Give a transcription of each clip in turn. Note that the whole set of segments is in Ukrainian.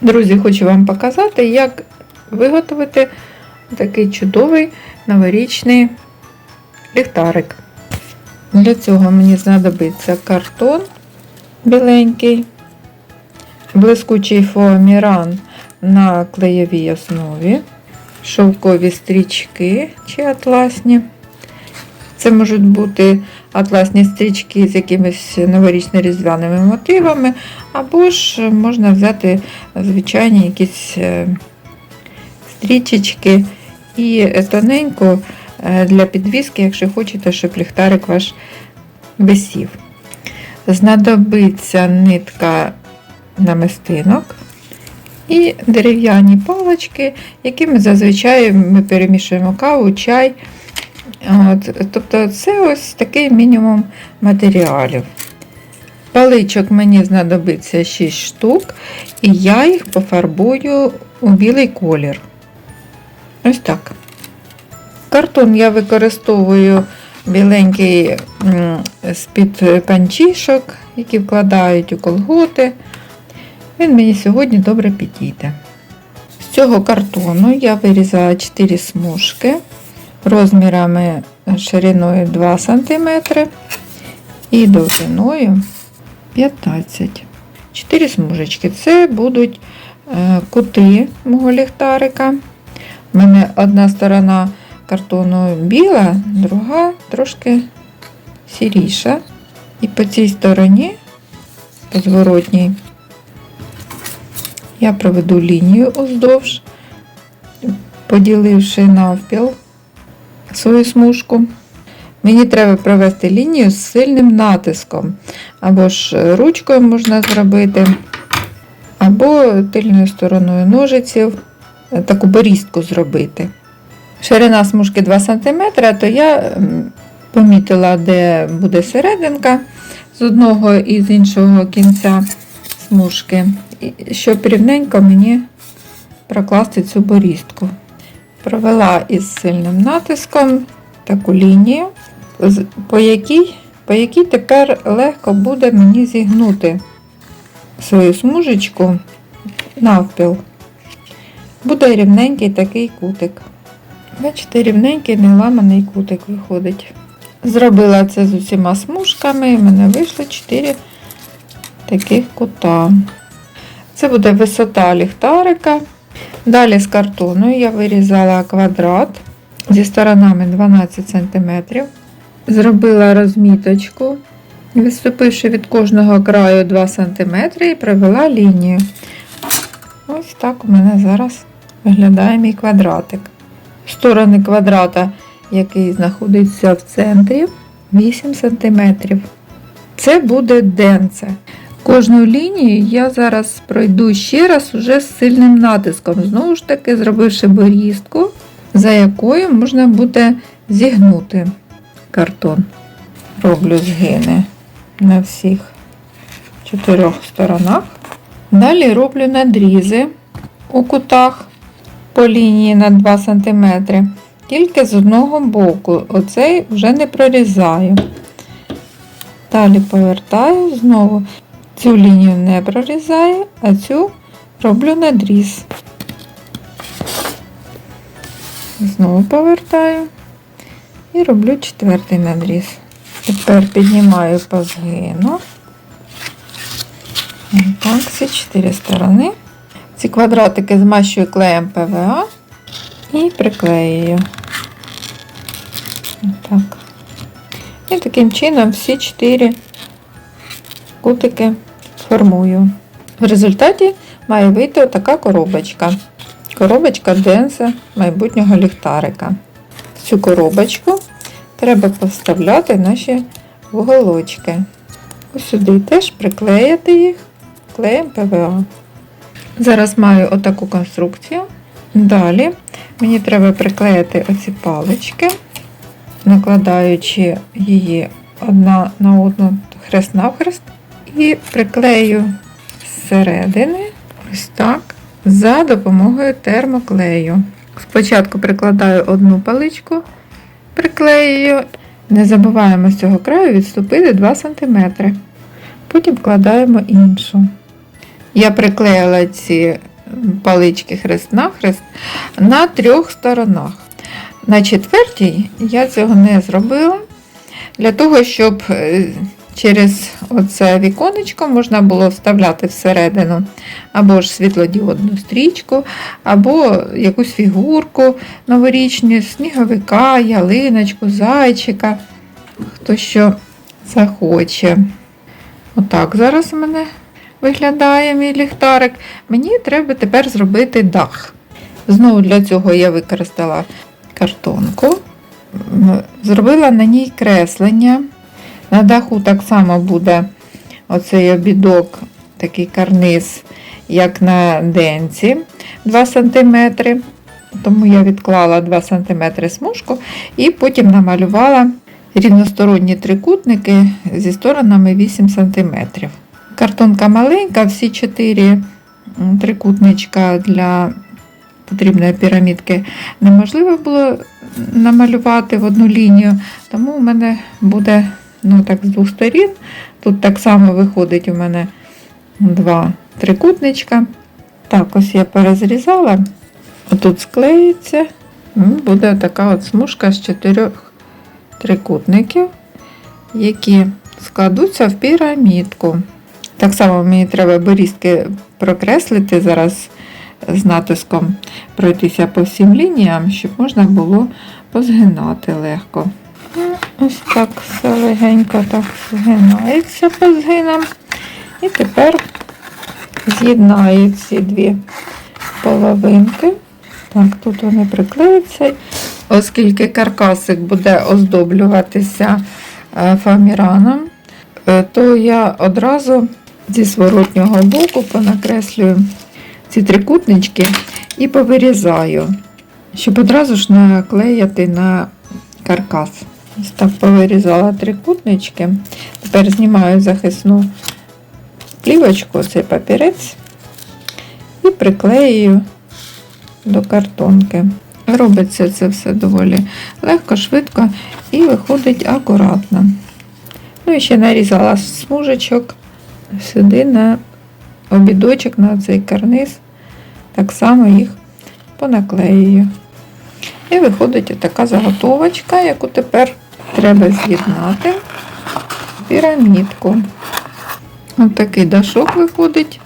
Друзі, хочу вам показати, як виготовити такий чудовий новорічний ліхтарик. Для цього мені знадобиться картон біленький, блискучий фоаміран на клеєвій основі, шовкові стрічки чи атласні. Це можуть бути атласні стрічки з якимись новорічно-різдвяними мотивами, або ж можна взяти звичайні якісь е, стрічечки і тоненько е, для підвіски, якщо хочете, щоб ліхтарик ваш висів. Знадобиться нитка намистинок і дерев'яні палочки, якими зазвичай ми перемішуємо каву, чай. От, тобто це ось такий мінімум матеріалів. Паличок мені знадобиться 6 штук, і я їх пофарбую у білий колір. Ось так. Картон я використовую біленький з-під панчішок, які вкладають у колготи. Він мені сьогодні добре підійде. З цього картону я вирізала 4 смужки розмірами шириною 2 см і довжиною 15 4 смужечки. Це будуть е, кути мого ліхтарика. У мене одна сторона картону біла, друга трошки сіріша. І по цій стороні, по зворотній, я проведу лінію уздовж, поділивши навпіл свою смужку. Мені треба провести лінію з сильним натиском. Або ж ручкою можна зробити, або тильною стороною ножиців е, таку борістку зробити. Ширина смужки 2 см, то я помітила, де буде серединка з одного і з іншого кінця смужки, щоб рівненько мені прокласти цю борістку. Провела із сильним натиском таку лінію, по якій, по якій тепер легко буде мені зігнути свою смужечку навпіл. Буде рівненький такий кутик. Бачите, рівненький неламаний кутик виходить. Зробила це з усіма смужками, і в мене вийшло 4 таких кута. Це буде висота ліхтарика. Далі з картону я вирізала квадрат зі сторонами 12 см. Зробила розміточку, відступивши від кожного краю 2 см і провела лінію. Ось так у мене зараз виглядає мій квадратик. Сторони квадрата, який знаходиться в центрі, 8 см. Це буде денце. Кожну лінію я зараз пройду ще раз уже з сильним натиском, знову ж таки, зробивши борістку, за якою можна буде зігнути картон. Роблю згини на всіх чотирьох сторонах. Далі роблю надрізи у кутах по лінії на 2 см, тільки з одного боку. Оцей вже не прорізаю. Далі повертаю знову. Цю лінію не прорізаю, а цю роблю надріз. Знову повертаю і роблю четвертий надріз. Тепер піднімаю по згину. Так, всі чотири сторони. Ці квадратики змащую клеєм ПВА і приклеюю. Так. І таким чином всі чотири кутики формую. В результаті має вийти така коробочка. Коробочка Денса майбутнього ліхтарика. Цю коробочку треба поставляти наші вуголочки. Ось сюди теж приклеїти їх клеєм ПВА. Зараз маю отаку конструкцію. Далі мені треба приклеїти оці палички, накладаючи її одна на одну хрест навхрест. І приклею зсередини, ось так, за допомогою термоклею. Спочатку прикладаю одну паличку, приклеюю, не забуваємо з цього краю відступити 2 см. Потім вкладаємо іншу. Я приклеїла ці палички хрест-нахрест на трьох сторонах. На четвертій я цього не зробила для того, щоб е, через оце віконечко можна було вставляти всередину або ж світлодіодну стрічку, або якусь фігурку новорічну, сніговика, ялиночку, зайчика, хто що захоче. Отак зараз у мене виглядає мій ліхтарик. Мені треба тепер зробити дах. Знову для цього я використала картонку, зробила на ній креслення. На даху так само буде оцей обідок, такий карниз, як на денці 2 см. Тому я відклала 2 см смужку і потім намалювала рівносторонні трикутники зі сторонами 8 см. Картонка маленька, всі 4 трикутничка для потрібної пірамідки неможливо було намалювати в одну лінію, тому у мене буде ну, так, з двох сторін. Тут так само виходить у мене два трикутничка. Так, ось я перезрізала. Отут склеїться. Буде така от смужка з чотирьох трикутників, які складуться в пірамідку. Так само мені треба борізки прокреслити зараз з натиском пройтися по всім лініям, щоб можна було позгинати легко. Ось так все легенько так згинається по згинам. І тепер з'єднаю ці дві половинки. Так, тут вони приклеються. Оскільки каркасик буде оздоблюватися е, фоаміраном, е, то я одразу зі зворотнього боку понакреслюю ці трикутнички і повирізаю, щоб одразу ж наклеяти на каркас. Ось так повирізала трикутнички. Тепер знімаю захисну плівочку, цей папірець, і приклеюю до картонки. Робиться це все доволі легко, швидко і виходить акуратно. Ну і ще нарізала смужечок сюди на обідочок, на цей карниз. Так само їх понаклеюю. І виходить така заготовочка, яку тепер треба з'єднати пірамідку. Ось такий дашок виходить,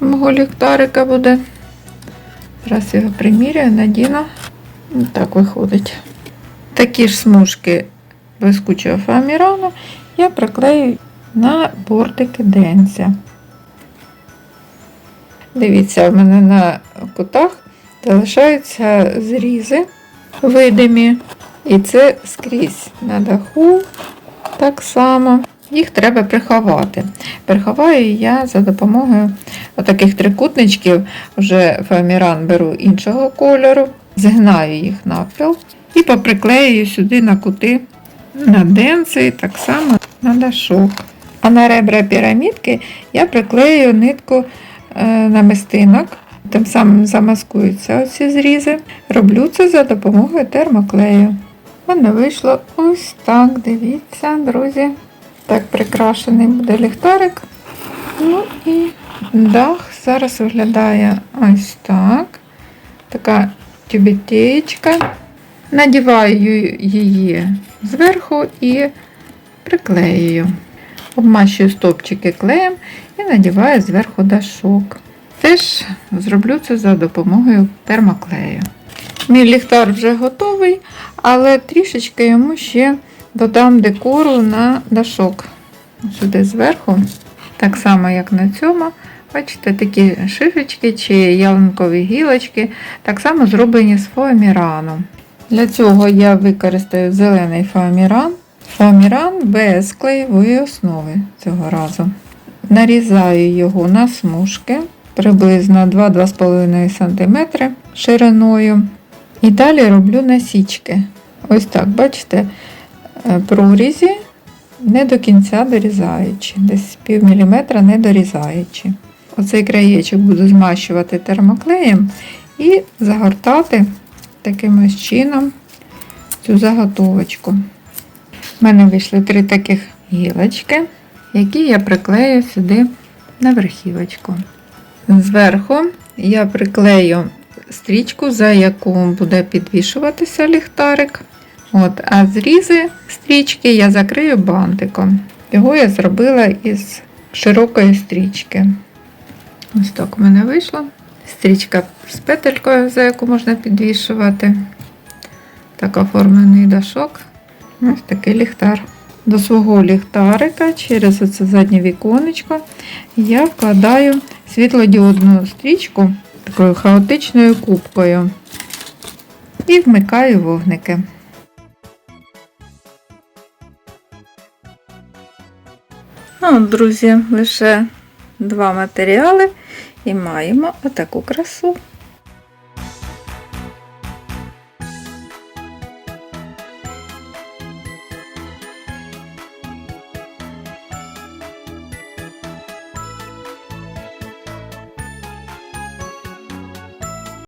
мого ліхтарика буде. Зараз його приміряю, надіну. Ось Так виходить. Такі ж смужки блискучого фоамірану я приклею на бортики денця. Дивіться, в мене на кутах залишаються зрізи видимі. І це скрізь на даху так само. Їх треба приховати. Приховаю я за допомогою отаких трикутничків, вже фоаміран беру іншого кольору, згинаю їх навпіл і поприклеюю сюди на кути на денці, так само на дашок. А на ребра пірамідки я приклею нитку е, намистинок, тим самим замаскуються оці зрізи. Роблю це за допомогою термоклею. У мене вийшло ось так, дивіться, друзі. Так прикрашений буде ліхтарик. Ну і дах зараз виглядає ось так. Така тюбетеєчка. Надіваю її зверху і приклеюю. Обмащую стопчики клеєм і надіваю зверху дашок. Теж зроблю це за допомогою термоклею. Мій ліхтар вже готовий, але трішечки йому ще додам декору на дашок. Сюди зверху, так само, як на цьому. Бачите, такі шишечки чи ялинкові гілочки, так само зроблені з фоамірану. Для цього я використаю зелений фоаміран. Фоаміран без клеєвої основи цього разу. Нарізаю його на смужки приблизно 2-2,5 см шириною. І далі роблю насічки. Ось так, бачите, е, прорізі не до кінця дорізаючи, десь пів міліметра не дорізаючи. Оцей краєчок буду змащувати термоклеєм і загортати таким ось чином цю заготовочку. У мене вийшли три таких гілочки, які я приклею сюди на верхівочку. Зверху я приклею стрічку, за яку буде підвішуватися ліхтарик. От, а зрізи стрічки я закрию бантиком. Його я зробила із широкої стрічки. Ось так у мене вийшло. Стрічка з петелькою, за яку можна підвішувати. Так оформлений дашок. Ось такий ліхтар. До свого ліхтарика через оце заднє віконечко я вкладаю світлодіодну стрічку такою хаотичною кубкою і вмикаю вогники. Ну, друзі, лише два матеріали і маємо отаку красу.